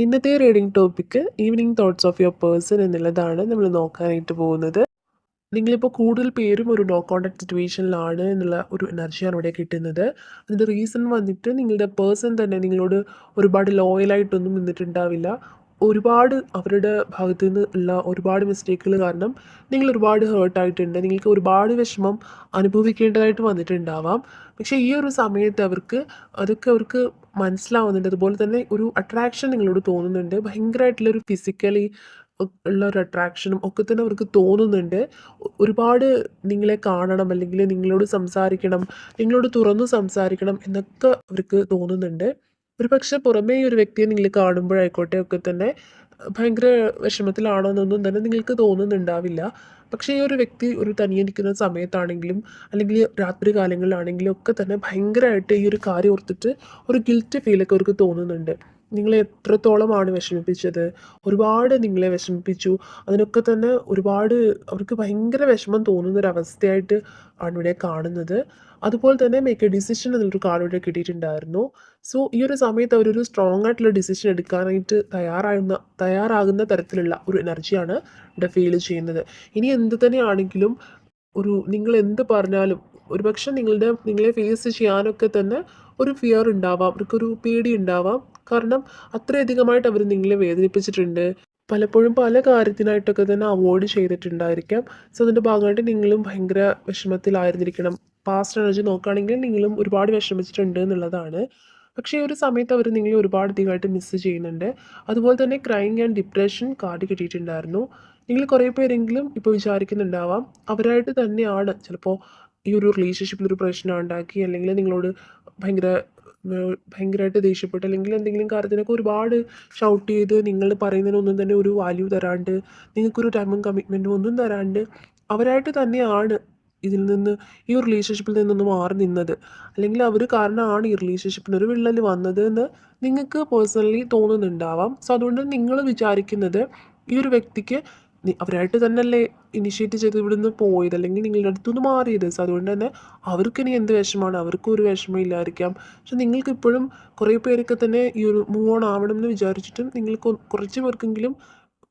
ഇന്നത്തെ reading topic evening thoughts of your person എന്നുള്ളതാണ് നമ്മൾ നോക്കാനായിട്ട് പോകുന്നത്. നിങ്ങളിപ്പോൾ കൂടുതൽ പേരും ഒരു നോ കോണ്ടാക്ട് സിറ്റുവേഷനിലാണ് എന്നുള്ള ഒരു എനർജിയാണ് ഇവിടെ കിട്ടുന്നത്. അതിന്റെ റീസൺ വന്നിട്ട് നിങ്ങളുടെ പേഴ്സൺ തന്നെ നിങ്ങളോട് ഒരുപാട് ലോയലായിട്ടൊന്നും നിന്നിട്ടുണ്ടാവില്ല. ഒരുപാട് അവരുടെ ഭാഗത്തു നിന്ന് ഉള്ള ഒരുപാട് മിസ്റ്റേക്കുകൾ കാരണം നിങ്ങൾ ഒരുപാട് ഹേർട്ടായിട്ടുണ്ട് നിങ്ങൾക്ക് ഒരുപാട് വിഷമം അനുഭവിക്കേണ്ടതായിട്ട് വന്നിട്ടുണ്ടാവാം. പക്ഷേ ഈ ഒരു സമയത്ത് അവർക്ക് അതൊക്കെ അവർക്ക് മനസ്സിലാവുന്നുണ്ട്. അതുപോലെ തന്നെ ഒരു അട്രാക്ഷൻ നിങ്ങളോട് തോന്നുന്നുണ്ട്. ഭയങ്കരമായിട്ടുള്ളൊരു ഫിസിക്കലി ഉള്ള ഒരു അട്രാക്ഷനും ഒക്കെ തന്നെ അവർക്ക് തോന്നുന്നുണ്ട്. ഒരുപാട് നിങ്ങളെ കാണണം അല്ലെങ്കിൽ നിങ്ങളോട് സംസാരിക്കണം നിങ്ങളോട് തുറന്നു സംസാരിക്കണം എന്നൊക്കെ അവർക്ക് തോന്നുന്നുണ്ട്. ഒരു പക്ഷെ പുറമേ ഈ ഒരു വ്യക്തിയെ നിങ്ങൾ കാണുമ്പോഴായിക്കോട്ടെ ഒക്കെ തന്നെ ഭയങ്കര വിഷമത്തിലാണോ എന്നൊന്നും തന്നെ നിങ്ങൾക്ക് തോന്നുന്നുണ്ടാവില്ല. പക്ഷേ ഈ ഒരു വ്യക്തി ഒരു തനിയെ നിൽക്കുന്ന സമയത്താണെങ്കിലും അല്ലെങ്കിൽ രാത്രി കാലങ്ങളിലാണെങ്കിലും ഒക്കെ തന്നെ ഭയങ്കരമായിട്ട് ഈ ഒരു കാര്യം ഓർത്തിട്ട് ഒരു ഗിൽറ്റ് ഫീലൊക്കെ അവർക്ക് തോന്നുന്നുണ്ട്. നിങ്ങളെ എത്രത്തോളമാണ് വിഷമിപ്പിച്ചത്? ഒരുപാട് നിങ്ങളെ വിഷമിപ്പിച്ചു. അതിനൊക്കെ തന്നെ ഒരുപാട് അവർക്ക് ഭയങ്കര വിഷമം തോന്നുന്നൊരവസ്ഥയായിട്ട് ആണ് ഇവിടെ കാണുന്നത്. അതുപോലെ തന്നെ മേക്ക് എ ഡിസിഷൻ എന്നൊരു കാർഡ് ഇവിടെ കിട്ടിയിട്ടുണ്ടായിരുന്നു. സോ ഈ ഒരു സമയത്ത് അവരൊരു സ്ട്രോങ് ആയിട്ടുള്ള ഡിസിഷൻ എടുക്കാനായിട്ട് തയ്യാറാകുന്ന തയ്യാറാകുന്ന തരത്തിലുള്ള ഒരു എനർജിയാണ് ഇവിടെ ഫീൽ ചെയ്യുന്നത്. ഇനി എന്ത് തന്നെയാണെങ്കിലും ഒരു നിങ്ങൾ എന്ത് പറഞ്ഞാലും ഒരുപക്ഷെ നിങ്ങളുടെ നിങ്ങളെ ഫേസ് ചെയ്യാനൊക്കെ തന്നെ ഒരു ഫിയർ ഉണ്ടാവാം അവർക്കൊരു പേടി ഉണ്ടാവാം. കാരണം അത്രയധികമായിട്ട് അവർ നിങ്ങളെ വേദനിപ്പിച്ചിട്ടുണ്ട്. പലപ്പോഴും പല കാര്യത്തിനായിട്ടൊക്കെ തന്നെ അവോയ്ഡ് ചെയ്തിട്ടുണ്ടായിരിക്കാം. സോ അതിന്റെ ഭാഗമായിട്ട് നിങ്ങളും ഭയങ്കര വിഷമത്തിലായിരുന്നിരിക്കണം. പാസ്റ്റ് എനർജി നോക്കുകയാണെങ്കിൽ നിങ്ങളും ഒരുപാട് വിഷമിച്ചിട്ടുണ്ട് എന്നുള്ളതാണ്. പക്ഷേ ഒരു സമയത്ത് അവർ നിങ്ങളെ ഒരുപാട് അധികമായിട്ട് മിസ്സ് ചെയ്യുന്നുണ്ട്. അതുപോലെ തന്നെ ക്രൈങ് ആൻഡ് ഡിപ്രഷൻ കാർഡ് കിട്ടിയിട്ടുണ്ടായിരുന്നു. നിങ്ങൾ കുറേ പേരെങ്കിലും ഇപ്പോൾ വിചാരിക്കുന്നുണ്ടാവാം അവരായിട്ട് തന്നെയാണ് ചിലപ്പോൾ ഈ ഒരു റിലേഷൻഷിപ്പിൽ ഒരു പ്രശ്നം ഉണ്ടാക്കി അല്ലെങ്കിൽ നിങ്ങളോട് ഭയങ്കര ഭയങ്കരമായിട്ട് ദേഷ്യപ്പെട്ട് അല്ലെങ്കിൽ എന്തെങ്കിലും കാര്യത്തിനൊക്കെ ഒരുപാട് ഷൗട്ട് ചെയ്ത് നിങ്ങൾ പറയുന്നതിനൊന്നും തന്നെ ഒരു വാല്യൂ തരാണ്ട് നിങ്ങൾക്കൊരു ടൈമും കമ്മിറ്റ്മെന്റും ഒന്നും തരാണ്ട് അവരായിട്ട് തന്നെയാണ് ഇതിൽ നിന്ന് ഈ ഒരു റിലേഷൻഷിപ്പിൽ നിന്നൊന്ന് മാറി നിന്നത്. അല്ലെങ്കിൽ അവർ കാരണമാണ് ഈ റിലേഷൻഷിപ്പിന് ഒരു വിള്ളൽ വന്നത് എന്ന് നിങ്ങൾക്ക് പേഴ്സണലി തോന്നുന്നുണ്ടാവാം. സോ അതുകൊണ്ട് നിങ്ങൾ വിചാരിക്കുന്നത് ഈ ഒരു വ്യക്തിക്ക് അവരായിട്ട് അവരായിട്ട് തന്നെയല്ലേ ഇനിഷ്യേറ്റ് ചെയ്ത് ഇവിടുന്ന് പോയത്? അല്ലെങ്കിൽ നിങ്ങളുടെ അടുത്തുനിന്ന് മാറിയത്? സോ അതുകൊണ്ട് തന്നെ അവർക്ക് ഇനി എന്ത് വിഷമമാണ്? അവർക്കും ഒരു വിഷമം ഇല്ലായിരിക്കാം. പക്ഷെ നിങ്ങൾക്ക് ഇപ്പോഴും കുറേ പേരൊക്കെ തന്നെ ഈ ഒരു മൂവ് ഓൺ ആവണം എന്ന് വിചാരിച്ചിട്ടും നിങ്ങൾക്ക് കുറച്ച് പേർക്കെങ്കിലും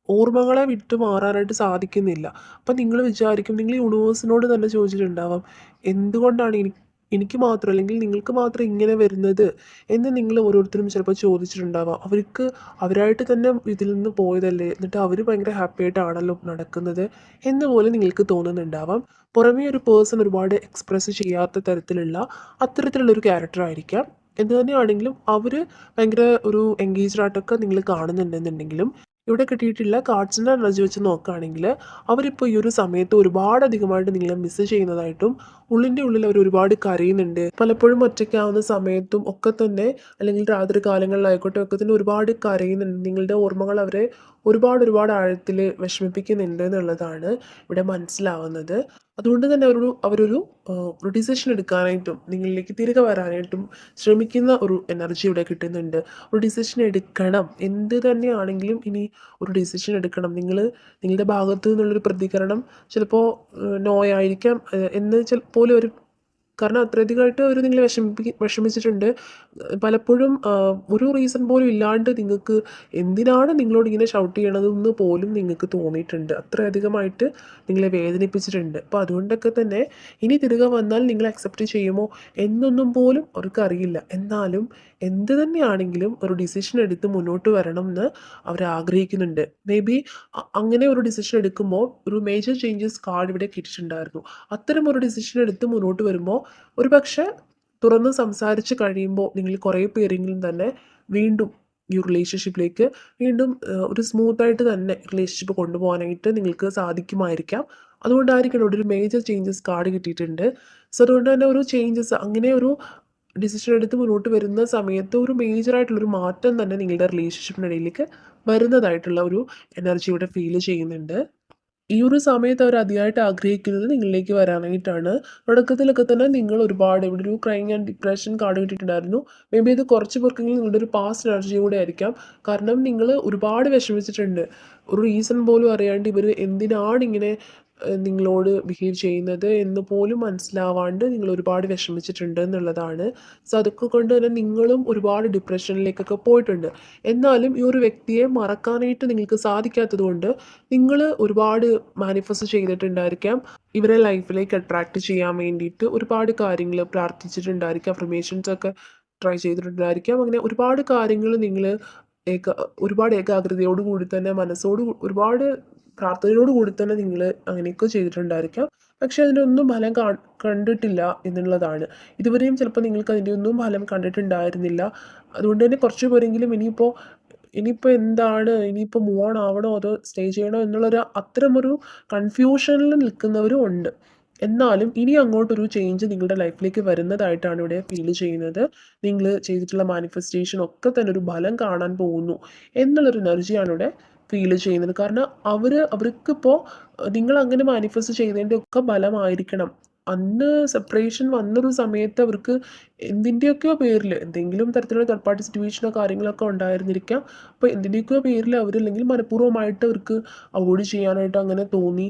ഓർമ്മകളെ വിട്ട് മാറാനായിട്ട് സാധിക്കുന്നില്ല. അപ്പം നിങ്ങൾ വിചാരിക്കും നിങ്ങൾ യൂണിവേഴ്സിനോട് തന്നെ ചോദിച്ചിട്ടുണ്ടാവാം എന്തുകൊണ്ടാണ് എനിക്ക് എനിക്ക് മാത്രം അല്ലെങ്കിൽ നിങ്ങൾക്ക് മാത്രം ഇങ്ങനെ വരുന്നത് എന്ന് നിങ്ങൾ ഓരോരുത്തരും ചിലപ്പോൾ ചോദിച്ചിട്ടുണ്ടാവാം. അവർക്ക് അവരായിട്ട് തന്നെ ഇതിൽ നിന്ന് പോയതല്ലേ എന്നിട്ട് അവർ ഭയങ്കര ഹാപ്പി ആയിട്ടാണല്ലോ നടക്കുന്നത് എന്ന് പോലും നിങ്ങൾക്ക് തോന്നുന്നുണ്ടാവാം. പുറമേ ഒരു പേഴ്സൺ ഒരുപാട് എക്സ്പ്രസ് ചെയ്യാത്ത തരത്തിലുള്ള അത്തരത്തിലുള്ള ഒരു ക്യാരക്ടർ ആയിരിക്കാം. എന്ത് തന്നെയാണെങ്കിലും അവർ ഭയങ്കര ഒരു എൻഗേജ്ഡ് ആയിട്ടൊക്കെ നിങ്ങൾ കാണുന്നുണ്ടെന്നുണ്ടെങ്കിലും ഇവിടെ കിട്ടിയിട്ടുള്ള കാർഡ്സിന്റെ എനർജി വെച്ച് നോക്കുകയാണെങ്കിൽ അവരിപ്പോൾ ഈ ഒരു സമയത്ത് ഒരുപാട് അധികമായിട്ട് നിങ്ങളെ മിസ് ചെയ്യുന്നതായിട്ടും ഉള്ളിന്റെ ഉള്ളിൽ അവർ ഒരുപാട് കരയുന്നുണ്ട്. പലപ്പോഴും ഒറ്റയ്ക്കാവുന്ന സമയത്തും ഒക്കെ തന്നെ അല്ലെങ്കിൽ രാത്രി കാലങ്ങളിലായിക്കോട്ടെ ഒക്കെ തന്നെ ഒരുപാട് കരയുന്നുണ്ട്. നിങ്ങളുടെ ഓർമ്മകൾ അവരെ ഒരുപാട് ഒരുപാട് ആഴത്തിൽ വിഷമിപ്പിക്കുന്നുണ്ട് എന്നുള്ളതാണ് ഇവിടെ മനസ്സിലാവുന്നത്. അതുകൊണ്ട് തന്നെ അവരൊരു അവരൊരു ഒരു ഡിസിഷൻ എടുക്കാനായിട്ടും നിങ്ങളിലേക്ക് തിരികെ വരാനായിട്ടും ശ്രമിക്കുന്ന ഒരു എനർജി ഇവിടെ കിട്ടുന്നുണ്ട്. ഒരു ഡിസിഷൻ എടുക്കണം. എന്ത് തന്നെയാണെങ്കിലും ഇനി ഒരു ഡിസിഷൻ എടുക്കണം. നിങ്ങൾ നിങ്ങളുടെ ഭാഗത്തു നിന്നുള്ളൊരു പ്രതികരണം ചിലപ്പോൾ നോയായിരിക്കാം എന്ന് ചില പോലും ഒരു കാരണം അത്രയധികമായിട്ട് അവർ നിങ്ങളെ വിഷമിപ്പി വിഷമിച്ചിട്ടുണ്ട്. പലപ്പോഴും ഒരു റീസൺ പോലും ഇല്ലാണ്ട് നിങ്ങൾക്ക് എന്തിനാണ് നിങ്ങളോട് ഇങ്ങനെ ഷൗട്ട് ചെയ്യണതെന്ന് പോലും നിങ്ങൾക്ക് തോന്നിയിട്ടുണ്ട്. അത്രയധികമായിട്ട് നിങ്ങളെ വേദനിപ്പിച്ചിട്ടുണ്ട്. അപ്പോൾ അതുകൊണ്ടൊക്കെ തന്നെ ഇനി തിരികെ വന്നാൽ നിങ്ങൾ അക്സെപ്റ്റ് ചെയ്യുമോ എന്നൊന്നും പോലും അവർക്ക് അറിയില്ല. എന്നാലും എന്ത് തന്നെയാണെങ്കിലും ഒരു ഡിസിഷൻ എടുത്ത് മുന്നോട്ട് വരണം എന്ന് അവർ ആഗ്രഹിക്കുന്നുണ്ട്. മേ ബി അങ്ങനെ ഒരു ഡിസിഷൻ എടുക്കുമ്പോൾ ഒരു മേജർ ചേഞ്ചസ് കാർഡ് ഇവിടെ കിട്ടിയിട്ടുണ്ടായിരുന്നു. അത്തരം ഒരു ഡിസിഷൻ എടുത്ത് മുന്നോട്ട് വരുമ്പോൾ ഒരു പക്ഷേ തുറന്ന് സംസാരിച്ച് കഴിയുമ്പോൾ നിങ്ങൾ കുറേ പേരെങ്കിലും തന്നെ വീണ്ടും ഈ റിലേഷൻഷിപ്പിലേക്ക് വീണ്ടും ഒരു സ്മൂത്തായിട്ട് തന്നെ റിലേഷൻഷിപ്പ് കൊണ്ടുപോകാനായിട്ട് നിങ്ങൾക്ക് സാധിക്കുമായിരിക്കാം. അതുകൊണ്ടായിരിക്കണം ഒരു മേജർ ചേഞ്ചസ് കാർഡ് കിട്ടിയിട്ടുണ്ട്. സോ അതുകൊണ്ട് തന്നെ ഒരു ചേഞ്ചസ് അങ്ങനെ ഒരു ഡിസിഷൻ എടുത്ത് മുന്നോട്ട് വരുന്ന സമയത്ത് ഒരു മേജറായിട്ടുള്ളൊരു മാറ്റം തന്നെ നിങ്ങളുടെ റിലേഷൻഷിപ്പിനിടയിലേക്ക് വരുന്നതായിട്ടുള്ള ഒരു എനർജി ഇവിടെ ഫീൽ ചെയ്യുന്നുണ്ട്. ഈ ഒരു സമയത്ത് അവർ അതിയായിട്ട് ആഗ്രഹിക്കുന്നത് നിങ്ങളിലേക്ക് വരാനായിട്ടാണ്. തുടക്കത്തിലൊക്കെ തന്നെ നിങ്ങൾ ഒരുപാട് ഇവിടെ ഒരു ക്രൈം ആൻഡ് ഡിപ്രഷൻ കാർഡ് കിട്ടിയിട്ടുണ്ടായിരുന്നു. മേ ബി ഇത് കുറച്ച് പേർക്കെങ്കിലും നിങ്ങളുടെ ഒരു പാസ്റ്റ് എനർജി കൂടെ ആയിരിക്കാം. കാരണം നിങ്ങൾ ഒരുപാട് വിഷമിച്ചിട്ടുണ്ട്. ഒരു റീസൺ പോലും അറിയാണ്ട് ഇവർ എന്തിനാണ് ഇങ്ങനെ നിങ്ങളോട് ബിഹേവ് ചെയ്യുന്നത് എന്ന് പോലും മനസ്സിലാവാണ്ട് നിങ്ങൾ ഒരുപാട് വിഷമിച്ചിട്ടുണ്ട് എന്നുള്ളതാണ്. സോ അതൊക്കെ കൊണ്ട് തന്നെ നിങ്ങളും ഒരുപാട് ഡിപ്രഷനിലേക്കൊക്കെ പോയിട്ടുണ്ട്. എന്നാലും ഈ ഒരു വ്യക്തിയെ മറക്കാനായിട്ട് നിങ്ങൾക്ക് സാധിക്കാത്തത് കൊണ്ട് നിങ്ങൾ ഒരുപാട് മാനിഫെസ്റ്റ് ചെയ്തിട്ടുണ്ടായിരിക്കാം. ഇവരെ ലൈഫിലേക്ക് അട്രാക്റ്റ് ചെയ്യാൻ വേണ്ടിയിട്ട് ഒരുപാട് കാര്യങ്ങൾ പ്രാർത്ഥിച്ചിട്ടുണ്ടായിരിക്കാം. അഫർമേഷൻസ് ഒക്കെ ട്രൈ ചെയ്തിട്ടുണ്ടായിരിക്കാം. അങ്ങനെ ഒരുപാട് കാര്യങ്ങൾ നിങ്ങൾ ഏക ഒരുപാട് ഏകാഗ്രതയോട് കൂടി തന്നെ മനസ്സോട് ഒരുപാട് പ്രാർത്ഥനയോട് കൂടി തന്നെ നിങ്ങൾ അങ്ങനെയൊക്കെ ചെയ്തിട്ടുണ്ടായിരിക്കാം. പക്ഷെ അതിന്റെ ഒന്നും ഫലം കണ്ടിട്ടില്ല എന്നുള്ളതാണ്. ഇതുവരെയും ചിലപ്പോൾ നിങ്ങൾക്ക് അതിന്റെ ഒന്നും ഫലം കണ്ടിട്ടുണ്ടായിരുന്നില്ല. അതുകൊണ്ട് തന്നെ കുറച്ച് പേരെങ്കിലും ഇനിയിപ്പോൾ ഇനിയിപ്പോൾ എന്താണ് ഇനിയിപ്പോൾ മൂവ് ഓൺ ആവണോ അതോ സ്റ്റേ ചെയ്യണോ എന്നുള്ളൊരു അത്തരമൊരു കൺഫ്യൂഷനിൽ നിൽക്കുന്നവരും ഉണ്ട്. എന്നാലും ഇനി അങ്ങോട്ടൊരു ചേഞ്ച് നിങ്ങളുടെ ലൈഫിലേക്ക് വരുന്നതായിട്ടാണ് ഇവിടെ ഫീൽ ചെയ്യുന്നത്. നിങ്ങൾ ചെയ്തിട്ടുള്ള മാനിഫെസ്റ്റേഷൻ ഒക്കെ തന്നെ ഒരു ഫലം കാണാൻ പോകുന്നു എന്നുള്ളൊരു എനർജിയാണ് ഇവിടെ ഫീൽ ചെയ്യുന്നത്. കാരണം അവർ അവർക്കിപ്പോൾ നിങ്ങൾ അങ്ങനെ മാനിഫെസ്റ്റ് ചെയ്തതിന്റെ ഒക്കെ ഫലമായിരിക്കണം. അന്ന് സെപ്പറേഷൻ വന്നൊരു സമയത്ത് അവർക്ക് എന്തിന്റെയൊക്കെയോ പേരിൽ എന്തെങ്കിലും തരത്തിലുള്ള തേർഡ് പാർട്ടി സിറ്റുവേഷനോ കാര്യങ്ങളൊക്കെ ഉണ്ടായിരുന്നിരിക്കാം. അപ്പോൾ എന്തിന്റെയൊക്കെയോ പേരിൽ അവർ അല്ലെങ്കിൽ മനഃപൂർവമായിട്ട് അവർക്ക് അവോയ്ഡ് ചെയ്യാനായിട്ട് അങ്ങനെ തോന്നി.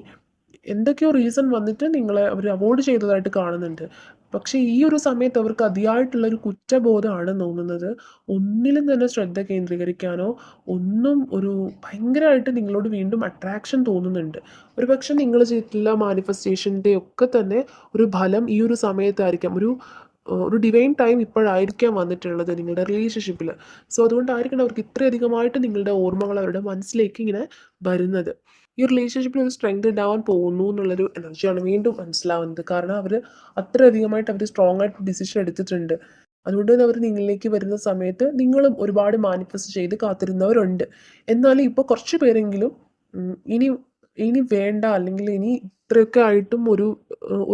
എന്തൊക്കെയോ റീസൺ വന്നിട്ട് നിങ്ങളെ അവർ അവോയ്ഡ് ചെയ്തതായിട്ട് കാണുന്നുണ്ട്. പക്ഷേ ഈ ഒരു സമയത്ത് അവർക്ക് അതിയായിട്ടുള്ള ഒരു കുറ്റബോധമാണ് തോന്നുന്നത്. ഒന്നിലും തന്നെ ശ്രദ്ധ കേന്ദ്രീകരിക്കാനോ ഒന്നും ഒരു ഭയങ്കരമായിട്ട് നിങ്ങളോട് വീണ്ടും അട്രാക്ഷൻ തോന്നുന്നുണ്ട്. ഒരു പക്ഷെ നിങ്ങൾ ചെയ്തിട്ടുള്ള മാനിഫെസ്റ്റേഷന്റെ ഒക്കെ തന്നെ ഒരു ഫലം ഈ ഒരു സമയത്തായിരിക്കാം. ഒരു ഒരു ഡിവൈൻ ടൈം ഇപ്പോഴായിരിക്കാം വന്നിട്ടുള്ളത് നിങ്ങളുടെ റിലേഷൻഷിപ്പിൽ സോ അതുകൊണ്ടായിരിക്കണം അവർക്ക് ഇത്രയധികമായിട്ട് നിങ്ങളുടെ ഓർമ്മകൾ അവരുടെ മനസ്സിലേക്ക് ഇങ്ങനെ വരുന്നത്. ഈ റിലേഷൻഷിപ്പിൽ ഒരു സ്ട്രെങ്ത് ഉണ്ടാവാൻ പോകുന്നു എന്നുള്ളൊരു എനർജിയാണ് വീണ്ടും മനസ്സിലാവുന്നത്. കാരണം അവർ അത്രയധികമായിട്ട് അവർ സ്ട്രോങ് ആയിട്ട് ഡിസിഷൻ എടുത്തിട്ടുണ്ട്. അതുകൊണ്ട് തന്നെ അവർ നിങ്ങളിലേക്ക് വരുന്ന സമയത്ത് നിങ്ങളും ഒരുപാട് മാനിഫെസ്റ്റ് ചെയ്ത് കാത്തിരുന്നവരുണ്ട്. എന്നാലും ഇപ്പോൾ കുറച്ച് പേരെങ്കിലും ഇനി ഇനി വേണ്ട അല്ലെങ്കിൽ ഇനി ഇത്രയൊക്കെ ആയിട്ടും ഒരു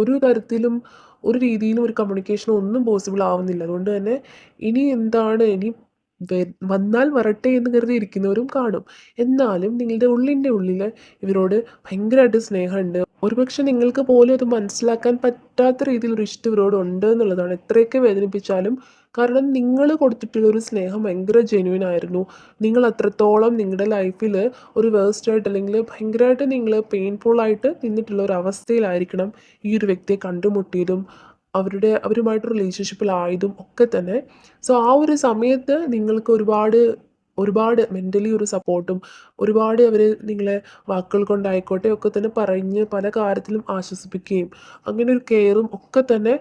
ഒരു തരത്തിലും ഒരു രീതിയിലും ഒരു കമ്മ്യൂണിക്കേഷനും ഒന്നും പോസിബിൾ ആവുന്നില്ല. അതുകൊണ്ട് തന്നെ ഇനി എന്താണ് ഇനി വന്നാൽ വരട്ടെ എന്ന് കരുതി ഇരിക്കുന്നവരും കാണും. എന്നാലും നിങ്ങളുടെ ഉള്ളിന്റെ ഉള്ളിൽ ഇവരോട് ഭയങ്കരമായിട്ട് സ്നേഹമുണ്ട്. ഒരുപക്ഷെ നിങ്ങൾക്ക് പോലും അത് മനസ്സിലാക്കാൻ പറ്റാത്ത രീതിയിൽ ഒരു ഇഷ്ടം ഇവരോട് ഉണ്ട് എന്നുള്ളതാണ്. എത്രയൊക്കെ വേദനിപ്പിച്ചാലും കാരണം നിങ്ങൾ കൊടുത്തിട്ടുള്ള ഒരു സ്നേഹം ഭയങ്കര ജെനുവിൻ ആയിരുന്നു. നിങ്ങൾ അത്രത്തോളം നിങ്ങളുടെ ലൈഫിൽ ഒരു വേസ്റ്റ് ആയിട്ട് അല്ലെങ്കിൽ ഭയങ്കരമായിട്ട് നിങ്ങൾ പെയിൻഫുൾ ആയിട്ട് നിന്നിട്ടുള്ള ഒരു അവസ്ഥയിലായിരിക്കണം ഈ ഒരു വ്യക്തിയെ കണ്ടുമുട്ടിയതും. അവരുടെ അവരുമായിട്ട് റിലേഷൻഷിപ്പിലായതും ഒക്കെ തന്നെ. സോ ആ ഒരു സമയത്ത് നിങ്ങൾക്ക് ഒരുപാട് ഒരുപാട് മെന്റലി ഒരു സപ്പോർട്ടും ഒരുപാട് അവർ നിങ്ങളെ വാക്കുകൾ കൊണ്ടായിക്കോട്ടെ ഒക്കെ തന്നെ പറഞ്ഞ് പല കാര്യത്തിലും ആശ്വസിപ്പിക്കുകയും അങ്ങനെ ഒരു കെയറും ഒക്കെ തന്നെ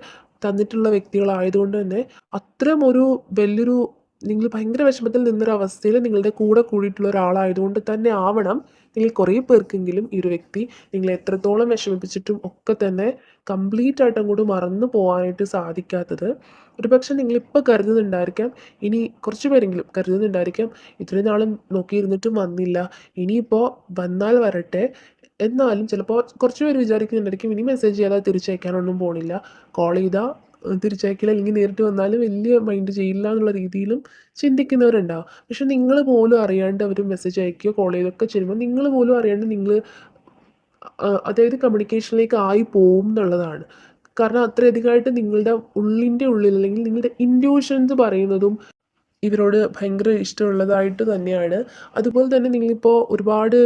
തന്നിട്ടുള്ള വ്യക്തികളായതുകൊണ്ട് തന്നെ അത്തരം ഒരു വലിയൊരു നിങ്ങൾ ഭയങ്കര വിഷമത്തിൽ നിന്നൊരവസ്ഥയിൽ നിങ്ങളുടെ കൂടെ കൂടിയിട്ടുള്ള ഒരാളായതുകൊണ്ട് തന്നെ ആവണം. നിങ്ങൾ കുറേ പേർക്കെങ്കിലും ഈ ഒരു വ്യക്തി നിങ്ങളെ എത്രത്തോളം വിഷമിപ്പിച്ചിട്ടും ഒക്കെ തന്നെ കംപ്ലീറ്റ് ആയിട്ട് അങ്ങോട്ട് മറന്നു പോകാനായിട്ട് സാധിക്കാത്തത്. ഒരുപക്ഷെ നിങ്ങളിപ്പോൾ കരുതുന്നുണ്ടായിരിക്കാം ഇനി കുറച്ച് പേരെങ്കിലും കരുതുന്നുണ്ടായിരിക്കാം ഇത്രയും നാളും നോക്കിയിരുന്നിട്ടും വന്നില്ല ഇനിയിപ്പോൾ വന്നാൽ വരട്ടെ. എന്നാലും ചിലപ്പോൾ കുറച്ച് പേര് വിചാരിക്കുന്നുണ്ടായിരിക്കും ഇനി മെസ്സേജ് ചെയ്യാതെ തിരിച്ചയക്കാനൊന്നും പോണില്ല. കോൾ ചെയ്താൽ തിരിച്ചയക്കില്ല അല്ലെങ്കിൽ നേരിട്ട് വന്നാലും വലിയ മൈൻഡ് ചെയ്യില്ല എന്നുള്ള രീതിയിലും ചിന്തിക്കുന്നവരുണ്ടാവും. പക്ഷെ നിങ്ങൾ പോലും അറിയാണ്ട് അവർ മെസ്സേജ് അയക്കുകയോ കോൾ ചെയ്തൊക്കെ ചെയ്യുമ്പോൾ നിങ്ങൾ പോലും അറിയാണ്ട് നിങ്ങൾ അതായത് കമ്മ്യൂണിക്കേഷനിലേക്ക് ആയി പോവും എന്നുള്ളതാണ്. കാരണം അത്രയധികമായിട്ട് നിങ്ങളുടെ ഉള്ളിന്റെ ഉള്ളിൽ അല്ലെങ്കിൽ നിങ്ങളുടെ ഇൻഡ്യൂഷൻസ് പറയുന്നതും ഇവരോട് ഭയങ്കര ഇഷ്ടമുള്ളതായിട്ട് തന്നെയാണ്. അതുപോലെ തന്നെ നിങ്ങളിപ്പോൾ ഒരുപാട്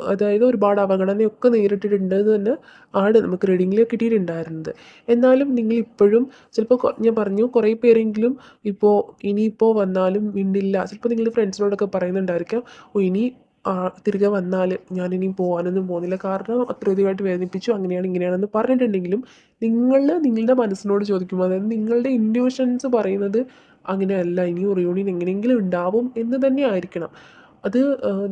അതായത് ഒരുപാട് അവഗണനയൊക്കെ നേരിട്ടിട്ടുണ്ട് എന്ന് തന്നെ ആണ് നമുക്ക് റീഡിങ്ങിൽ കിട്ടിയിട്ടുണ്ടായിരുന്നത്. എന്നാലും നിങ്ങൾ ഇപ്പോഴും ചിലപ്പോൾ ഞാൻ പറഞ്ഞു കുറേ പേരെങ്കിലും ഇപ്പോൾ ഇനിയിപ്പോൾ വന്നാലും മിണ്ടില്ല. ചിലപ്പോൾ നിങ്ങൾ ഫ്രണ്ട്സിനോടൊക്കെ പറയുന്നുണ്ടായിരിക്കാം ഓ ഇനി തിരികെ വന്നാൽ ഞാനിനി പോകാനൊന്നും പോകുന്നില്ല. കാരണം അത്രയധികമായിട്ട് വേദനിപ്പിച്ചു. അങ്ങനെയാണ് ഇങ്ങനെയാണെന്ന് പറഞ്ഞിട്ടുണ്ടെങ്കിലും നിങ്ങൾ നിങ്ങളുടെ മനസ്സിനോട് ചോദിക്കുമ്പോൾ അതായത് നിങ്ങളുടെ ഇൻഡ്യൂഷൻസ് പറയുന്നത് അങ്ങനെയല്ല. ഇനി റിയൂണിയൻ എങ്ങനെയെങ്കിലും ഉണ്ടാവും എന്ന് തന്നെ ആയിരിക്കണം. അത്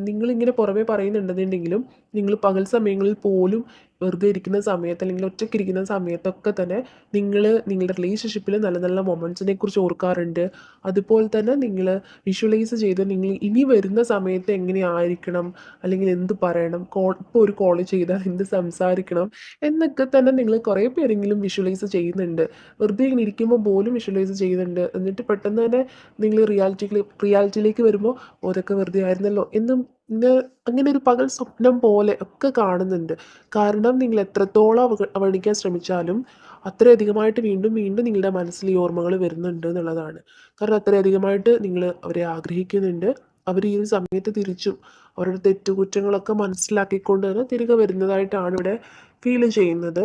നിങ്ങളിങ്ങനെ പുറമേ പറയുന്നുണ്ടെന്നുണ്ടെങ്കിലും നിങ്ങൾ പകൽ സമയങ്ങളിൽ പോലും വെറുതെ ഇരിക്കുന്ന സമയത്ത് അല്ലെങ്കിൽ ഒറ്റയ്ക്ക് ഇരിക്കുന്ന സമയത്തൊക്കെ തന്നെ നിങ്ങൾ നിങ്ങളുടെ റിലേഷൻഷിപ്പിൽ നല്ല നല്ല മൊമെന്റ്സിനെ കുറിച്ച് ഓർക്കാറുണ്ട്. അതുപോലെ തന്നെ നിങ്ങൾ വിഷ്വലൈസ് ചെയ്ത് നിങ്ങൾ ഇനി വരുന്ന സമയത്ത് എങ്ങനെയായിരിക്കണം? അല്ലെങ്കിൽ എന്ത് പറയണം? ഇപ്പോൾ ഒരു കോൾ ചെയ്താൽ എന്ത് സംസാരിക്കണം? എന്നൊക്കെ തന്നെ നിങ്ങൾ കുറേ പേരെങ്കിലും വിഷ്വലൈസ് ചെയ്യുന്നുണ്ട്. വെറുതെ ഇങ്ങനെ ഇരിക്കുമ്പോൾ പോലും വിഷ്വലൈസ് ചെയ്യുന്നുണ്ട്. എന്നിട്ട് പെട്ടെന്ന് തന്നെ നിങ്ങൾ റിയാലിറ്റിയിൽ റിയാലിറ്റിയിലേക്ക് വരുമ്പോൾ "ഓ, അതൊക്കെ വെറുതെ ആയിരുന്നല്ലോ എന്നും അങ്ങനെ ഒരു പകൽ സ്വപ്നം പോലെ ഒക്കെ കാണുന്നുണ്ട്. കാരണം നിങ്ങൾ എത്രത്തോളം അവ അവഗണിക്കാൻ ശ്രമിച്ചാലും അത്രയധികമായിട്ട് വീണ്ടും വീണ്ടും നിങ്ങളുടെ മനസ്സിൽ ഈ ഓർമ്മകൾ വരുന്നുണ്ട് എന്നുള്ളതാണ്. കാരണം അത്രയധികമായിട്ട് നിങ്ങൾ അവരെ ആഗ്രഹിക്കുന്നുണ്ട്. അവർ ഈ ഒരു സമയത്ത് തിരിച്ചും അവരുടെ തെറ്റുകുറ്റങ്ങളൊക്കെ മനസ്സിലാക്കിക്കൊണ്ട് തന്നെ തിരികെ വരുന്നതായിട്ടാണ് ഇവിടെ ഫീൽ ചെയ്യുന്നത്.